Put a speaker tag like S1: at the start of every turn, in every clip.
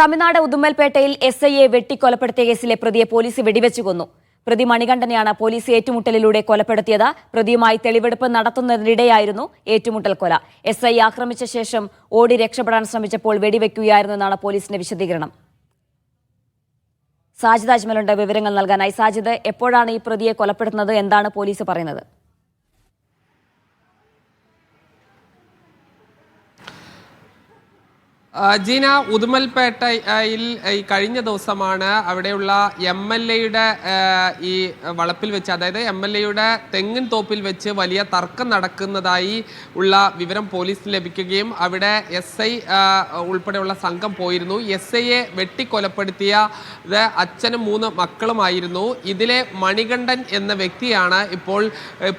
S1: Tamil Nadu ഉദുമ്മൽപേട്ടയിൽ S ഐയെ വെട്ടിക്കൊലപ്പെടുത്തിയ കേസിലെ പ്രതിയെ പോലീസ് വെടിവെച്ചു കൊന്നു. പ്രതി മണികണ്ഠനെയാണ് പോലീസ് ഏറ്റുമുട്ടലിലൂടെ കൊലപ്പെടുത്തിയത്. പ്രതിയുമായി തെളിവെടുപ്പ് നടത്തുന്നതിനിടെയായിരുന്നു ഏറ്റുമുട്ടൽ കൊല. എസ് ഐ ആക്രമിച്ച ശേഷം ഓടി രക്ഷപ്പെടാൻ ശ്രമിച്ചപ്പോൾ വെടിവെക്കുകയായിരുന്നു എന്നാണ് പോലീസിന്റെ വിശദീകരണം. സാജിദ് അജ്മലുണ്ട് വിവരങ്ങൾ നൽകാനായി. സാജിദ് എപ്പോഴാണ് ഈ പ്രതിയെ കൊലപ്പെടുത്തുന്നത്? എന്താണ് പോലീസ് പറയുന്നത്?
S2: ജീന ഉദുമൽപേട്ടയിൽ ഈ കഴിഞ്ഞ ദിവസമാണ് അവിടെയുള്ള എം എൽ എയുടെ ഈ വളപ്പിൽ വെച്ച് അതായത് എം എൽ എയുടെ തെങ്ങിൻ തോപ്പിൽ വെച്ച് വലിയ തർക്കം നടക്കുന്നതായി ഉള്ള വിവരം പോലീസിന് ലഭിക്കുകയും അവിടെ എസ് ഐ ഉൾപ്പെടെയുള്ള സംഘം പോയിരുന്നു. എസ് ഐയെ വെട്ടിക്കൊലപ്പെടുത്തിയ അച്ഛനും മൂന്ന് മക്കളുമായിരുന്നു. ഇതിലെ മണികണ്ഠൻ എന്ന വ്യക്തിയാണ് ഇപ്പോൾ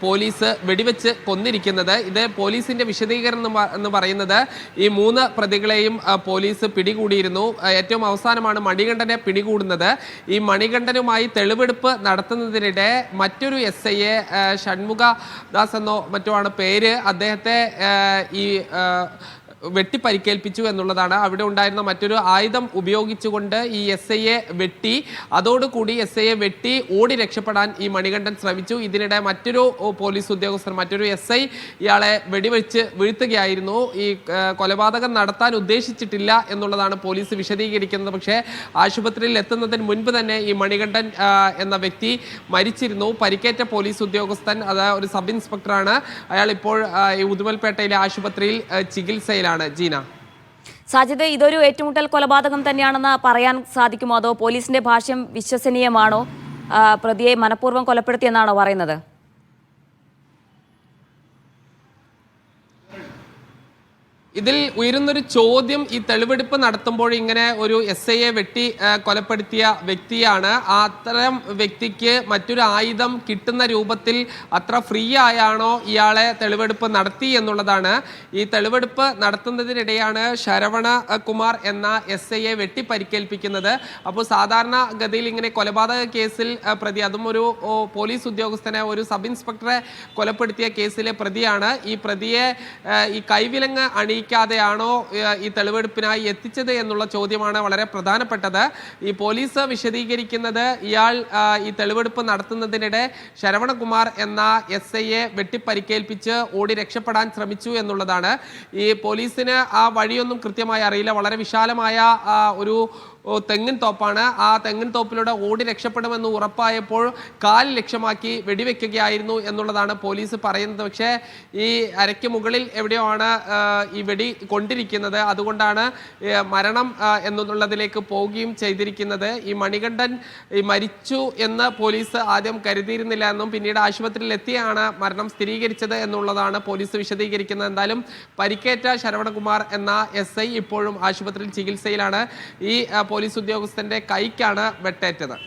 S2: പോലീസ് വെടിവെച്ച് കൊന്നിരിക്കുന്നത്. ഇത് പോലീസിന്റെ വിശദീകരണം എന്ന് പറയുന്നത് ഈ മൂന്ന് പ്രതികളെയും പോലീസ് പിടികൂടിയിരുന്നു. ഏറ്റവും അവസാനമാണ് മണികണ്ഠനെ പിടികൂടുന്നത്. ഈ മണികണ്ഠനുമായി തെളിവെടുപ്പ് നടത്തുന്നതിനിടെ മറ്റൊരു എസ് ഐ ഷൺമുഖ ദാസ് എന്നോ മറ്റോ ആണ് പേര് അദ്ദേഹത്തെ ഈ ആ, വെട്ടിപ്പരിക്കേൽപ്പിച്ചു എന്നുള്ളതാണ്. അവിടെ ഉണ്ടായിരുന്ന മറ്റൊരു ആയുധം ഉപയോഗിച്ചുകൊണ്ട് ഈ എസ് ഐയെ വെട്ടി. അതോടുകൂടി എസ് ഐയെ വെട്ടി ഓടി രക്ഷപ്പെടാൻ ഈ മണികണ്ഠൻ ശ്രമിച്ചു. ഇതിനിടെ മറ്റൊരു പോലീസ് ഉദ്യോഗസ്ഥർ മറ്റൊരു എസ് ഐ ഇയാളെ വെടിവെച്ച് വീഴ്ത്തുകയായിരുന്നു. ഈ കൊലപാതകം നടത്താൻ ഉദ്ദേശിച്ചിട്ടില്ല എന്നുള്ളതാണ് പോലീസ് വിശദീകരിക്കുന്നത്. പക്ഷേ ആശുപത്രിയിൽ എത്തുന്നതിന് മുൻപ് തന്നെ ഈ മണികണ്ഠൻ എന്ന വ്യക്തി മരിച്ചിരുന്നു. പരിക്കേറ്റ പോലീസ് ഉദ്യോഗസ്ഥൻ അത് ഒരു സബ് ഇൻസ്പെക്ടറാണ്. അയാൾ ഇപ്പോൾ ഈ ഉദുമൽപേട്ടയിലെ ആശുപത്രിയിൽ ആ, ചികിത്സയിലാണ് ജീന?
S1: സാജിദ് ഇതൊരു ഏറ്റുമുട്ടൽ കൊലപാതകം തന്നെയാണെന്ന് പറയാൻ സാധിക്കുമോ? അതോ പോലീസിന്റെ ഭാഷ്യം വിശ്വസനീയമാണോ? പ്രതിയെ മനഃപൂർവം കൊലപ്പെടുത്തിയെന്നാണോ പറയുന്നത്?
S2: ഇതിൽ ഉയരുന്നൊരു ചോദ്യം ഈ തെളിവെടുപ്പ് നടത്തുമ്പോൾ ഇങ്ങനെ ഒരു എസ് ഐയെ വെട്ടി കൊലപ്പെടുത്തിയ വ്യക്തിയാണ്. അത്തരം വ്യക്തിക്ക് മറ്റൊരു ആയുധം കിട്ടുന്ന രൂപത്തിൽ അത്ര ഫ്രീ ആയാണോ ഇയാളെ തെളിവെടുപ്പ് നടത്തി എന്നുള്ളതാണ്. ഈ തെളിവെടുപ്പ് നടത്തുന്നതിനിടെയാണ് ശരവണ കുമാർ എന്ന എസ് ഐയെ വെട്ടി പരിക്കേൽപ്പിക്കുന്നത്. അപ്പോൾ സാധാരണ ഗതിയിൽ ഇങ്ങനെ കൊലപാതക കേസിൽ പ്രതി അതും ഒരു പോലീസ് ഉദ്യോഗസ്ഥനെ ഒരു സബ് ഇൻസ്പെക്ടറെ കൊലപ്പെടുത്തിയ കേസിലെ പ്രതിയാണ്. ഈ പ്രതിയെ ഈ കൈവിലങ്ങ് അണിയിക്കാതെയാണോ ആ, ഈ തെളിവെടുപ്പിനായി എത്തിച്ചത് എന്നുള്ള ചോദ്യമാണ് വളരെ പ്രധാനപ്പെട്ടത്. ഈ പോലീസ് വിശദീകരിക്കുന്നത് ഇയാൾ ഈ തെളിവെടുപ്പ് നടത്തുന്നതിനിടെ ശരവണകുമാർ എന്ന എസ് ഐയെ വെട്ടിപ്പരിക്കേൽപ്പിച്ച് ഓടി രക്ഷപ്പെടാൻ ശ്രമിച്ചു എന്നുള്ളതാണ്. ഈ പോലീസിന് ആ വഴിയൊന്നും കൃത്യമായി അറിയില്ല. വളരെ വിശാലമായ ഒരു തെങ്ങിൻ തോപ്പാണ്. ആ തെങ്ങിൻ തോപ്പിലൂടെ ഓടി രക്ഷപ്പെടുമെന്ന് ഉറപ്പായപ്പോൾ കാൽ ലക്ഷ്യമാക്കി വെടിവെക്കുകയായിരുന്നു എന്നുള്ളതാണ് പോലീസ് പറയുന്നത്. പക്ഷേ ഈ അരയ്ക്ക് മുകളിൽ എവിടെയോ ആണ് ഈ വെടി കൊണ്ടിരിക്കുന്നത്. അതുകൊണ്ടാണ് മരണം എന്നുള്ളതിലേക്ക് പോവുകയും ചെയ്തിരിക്കുന്നത്. ഈ മണികണ്ഠൻ ഈ മരിച്ചു എന്ന് പോലീസ് ആദ്യം കരുതിയിരുന്നില്ല എന്നും പിന്നീട് ആശുപത്രിയിൽ എത്തിയാണ് മരണം സ്ഥിരീകരിച്ചത് എന്നുള്ളതാണ് പോലീസ് വിശദീകരിക്കുന്നത്. എന്തായാലും പരിക്കേറ്റ ശരവണകുമാർ എന്ന എസ് ഐ ഇപ്പോഴും ആശുപത്രിയിൽ ചികിത്സയിലാണ്. ഈ പോലീസ് ഉദ്യോഗസ്ഥന്റെ കൈക്കാണ് വെട്ടേറ്റത്.